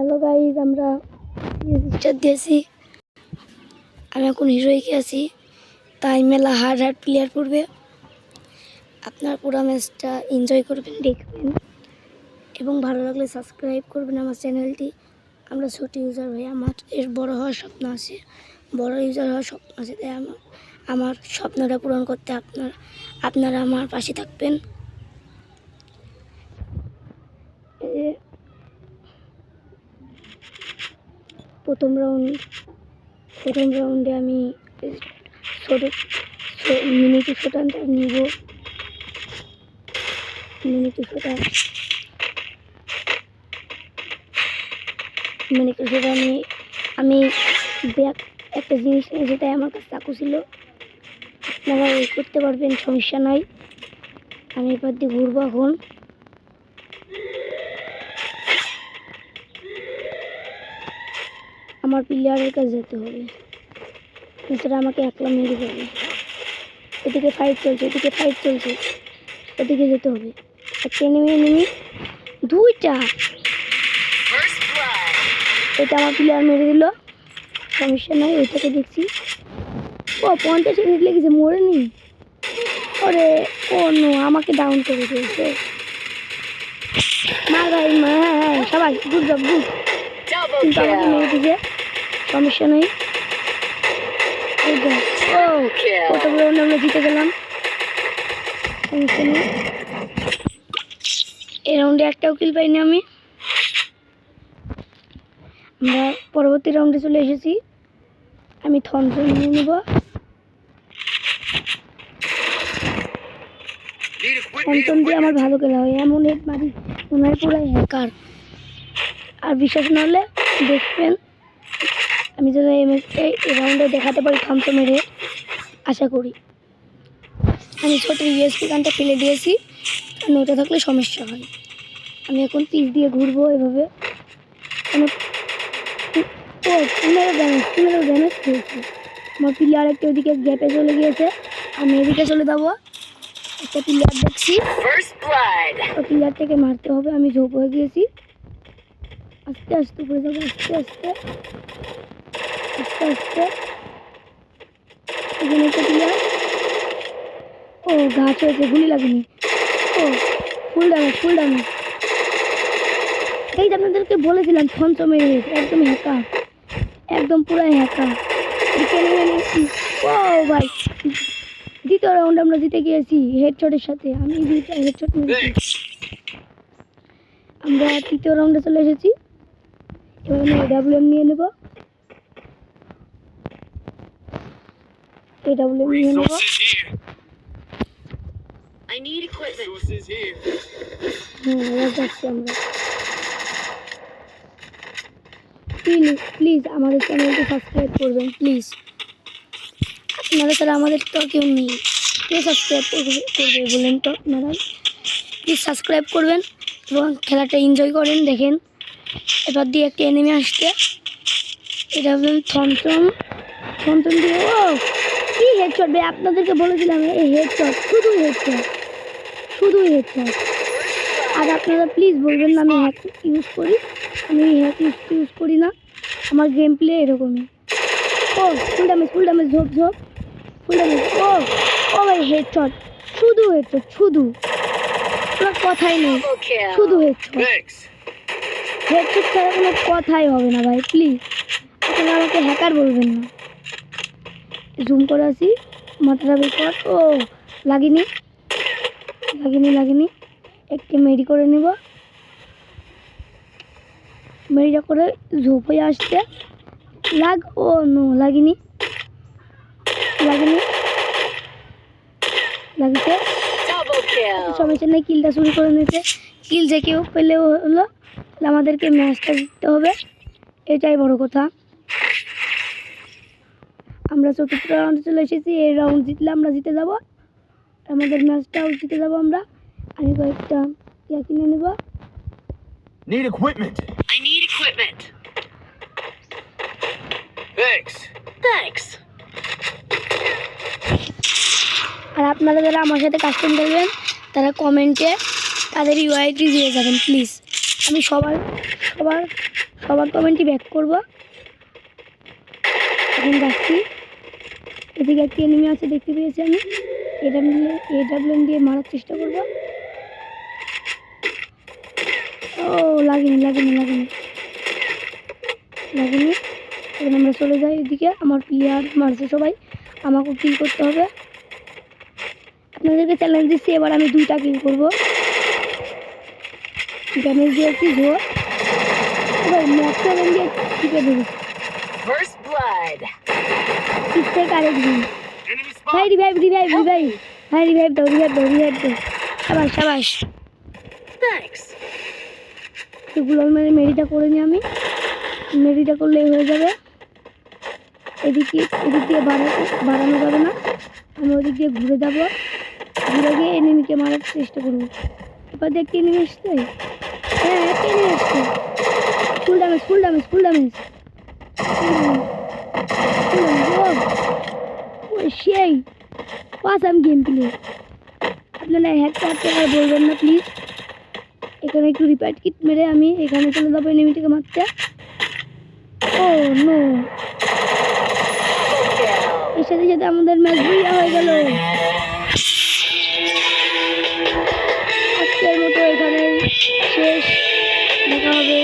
Hello guys, আমরা star দিয়েছি আমি এখন হিরোইকে আছি। তাই মেলা হার্ড হার্ড প্লেয়ার পড়বে। আপনার পুরো ম্যাচটা এনজয় করবেন, দেখবেন। এবং ভালো লাগলে সাবস্ক্রাইব করবেন আমার চ্যানেলটি আমরা ছোট ইউজার হয়ে আমার এর বড় হওয়ার স্বপ্ন আছে। বড় ইউজার হওয়ার স্বপ্ন আছে, তাই আমার আমার স্বপ্নটা পূরণ করতে আপনার আপনারা আমার পাশে থাকবেন এই যে প্রথম রাউন্ড প্রথম রাউন্ডে আমি ছোট মিনি ছোটানটা নিব। মিনি ছোটা। মিনি ছোটা আমি আমি ব্যাগ, একটা জিনিস নিয়ে যেটাই আমার কাছে চাকু ছিল। আপনারা করতে পারবেন, সমস্যা নাই। আমি এবার দিয়ে ঘুরবো এখন। আমার প্লেয়ারের কাছে যেতে হবে। এছাড়া আমাকে একলা মেরে যাবে এদিকে ফাইট চলছে, এদিকে ফাইট চলছে। ওদিকে যেতে হবে। একটা নেমে নেমে দুইটা। এটা আমার প্লেয়ার মেরে দিল। সমস্যা নাই, ওইটাকে দেখছি। ও, পঞ্চাশ মিনিট লেগেছে, মরে নি ওরে, ও নো, আমাকে ডাউন করে দিয়েছে। মার ভাই মা হ্যাঁ হ্যাঁ সবাই গুড জব গুড কিন্তু আমাকে মেরে দিয়েছে। সমস্যা নেই। কতগুলো আমরা জিতে গেলাম। এই রাউন্ডে একটাও কিল পাইনি আমি। আমরা পরবর্তী রাউন্ডে চলে এসেছি। আমি থনসন নিয়ে নেব। থনসন দিয়ে আমার ভালো খেলা হয়। এমন হেড মারি হয় পুরাই হ্যাকার আর বিশ্বাস না হলে দেখবেন। আমি যেন ম্যাচে এই রাউন্ডে দেখাতে পারি থামসো মেরে। আশা করি। আমি ছোটো ইউএসপি গানটা ফেলে দিয়েছি। কারণ ওটা থাকলে সমস্যা হয়। আমি এখন পিস দিয়ে ঘুরবো এভাবে। ও পনেরো ড্যামেজ পনেরো ড্যামেজ খেয়েছি আমার প্লেয়ার একটা ওইদিকে গ্যাপে চলে গিয়েছে। আমি এদিকে চলে যাব। একটা প্লেয়ার দেখছি. ওই প্লেয়ারটাকে মারতে হবে। আমি ঝোপ হয়ে গিয়েছি। আস্তে আস্তে উপরে যাব আস্তে আস্তে। আস্তে আস্তে এখানে একটা প্লেয়ার ও গাছ হয়েছে গুলি লাগেনি। ও ফুল ড্যামেজ ফুল ড্যামেজ এই যে আপনাদেরকে বলেছিলাম ফোনসো মেরে একদম হ্যাকা। একদম পুরো হ্যাকা। ও ভাই। দ্বিতীয় রাউন্ড আমরা জিতে গিয়েছি হেডশটের সাথে। আমি দুইটা হেডশট মেরেছি আমরা তৃতীয় রাউন্ডে চলে এসেছি। এবার আমি এডাব্লিউএম নিয়ে নেব। এডাব্লিউএম নিয়ে নেব Resources here. I need equipment. Resources here. হুম এবার যাচ্ছি আমরা প্লিজ প্লিজ আমাদের চ্যানেলটি সাবস্ক্রাইব করবেন প্লিজ আপনারা তারা আমাদের তো কেউ নেই। কে সাবস্ক্রাইব করবে বলেন তো আপনারা। প্লিজ সাবস্ক্রাইব করবেন এবং খেলাটা এনজয় করেন দেখেন। এবার দিয়ে একটা এনিমি আসছে। এটা হলেন থমথম। থমথম দিয়ে ও! হেডশট ভাই আপনাদেরকে বলেছিলাম, এই হেডশট শুধু হেডশট শুধু হেডশট আর আপনারা প্লিজ বলবেন না, আমি হ্যাক ইউজ করি। আমি হ্যাক ইউজ করি না। আমার গেম প্লে এরকমই। ও ফুল ড্যামেজ ফুল ড্যামেজ ঝোপ ঝোপ। ফুল ড্যামেজ ও ও ভাই হেডশট শুধু হেডশট শুধু। কোনো কথাই নেই। শুধু হেডশট. হেডশট ছাড়া কোনো কথাই হবে না ভাই প্লিজ আপনারা আমাকে হ্যাকার বলবেন না। জুম করে আসি মাথাটা বের কর। ও লাগেনি লাগেনি লাগেনি। একটি মেরি করে নেব। মেরিটা করে ঝোপ হয়ে আসছে। লাগ ও নো লাগেনি। লাগেনি। লাগছে। Double kill. সমস্যা নেই কিলটা শুরু করে নিতে কিল যে কেউ পেলেও হলো আমাদেরকে ম্যাচটা জিততে হবে। এটাই বড় কথা। আমরা চতুর্থ রাউন্ডে চলে এসেছি এই রাউন্ড জিতলে আমরা জিতে যাব আমাদের ম্যাচটাও জিতে যাব আমরা আমি কয়েকটা ইয়া কিনে নেব Need equipment. I need equipment. Thanks. Thanks. আর আপনারা যারা আমার সাথে কাস্টম করবেন তারা কমেন্টে তাদের ইউআইটি দিয়ে যাবেন প্লিজ আমি সবার সবার সবার কমেন্টই ব্যাক করব এখন যাচ্ছি এদিকে একটি এনিমি আছে, দেখতে পেয়েছি আমি। নিয়ে এডাব্লিউএম দিয়ে মারার চেষ্টা করব। ও, লাগেনি লাগেনি লাগেনি। লাগেনি। এখন আমরা চলে যাই এদিকে। আমার প্লেয়ার মারছে সবাই। আমাকেও কিল করতে হবে। আপনাদেরকে চ্যালেঞ্জ দিচ্ছি, এবার আমি দুইটা কিল করব। ড্যামেজ দিয়েছি জো এবার সেভেন দিয়ে. ঠিক থেকে এগুলো মানে মেরিটা করে নিই আমি। মেরিটা করলেই হয়ে যাবে। এদিকে এদিক দিয়ে বাড়ানো বাড়ানো যাবে না। আমি ওদিক দিয়ে ঘুরে যাব। ঘুরে গিয়ে এনিমিকে মারার চেষ্টা করব। এবার দেখতে এনিমি এসছে? হ্যাঁ একটা এনিমি এসছে। Full damage full damage full damage ওই সেই ওয়াসাম গেম প্লে আপনারা হ্যাকটা হাঁটতে আর বলবেন না প্লিজ এখানে একটু রিপ্যাট কিট মেরে আমি এখানে চলে যাব এনিমিটিকে মারতে ও নো এর সাথে সাথে আমাদের ম্যাচ বুইয়া হয়ে গেল আজকের মতো এখানে শেষ দেখা হবে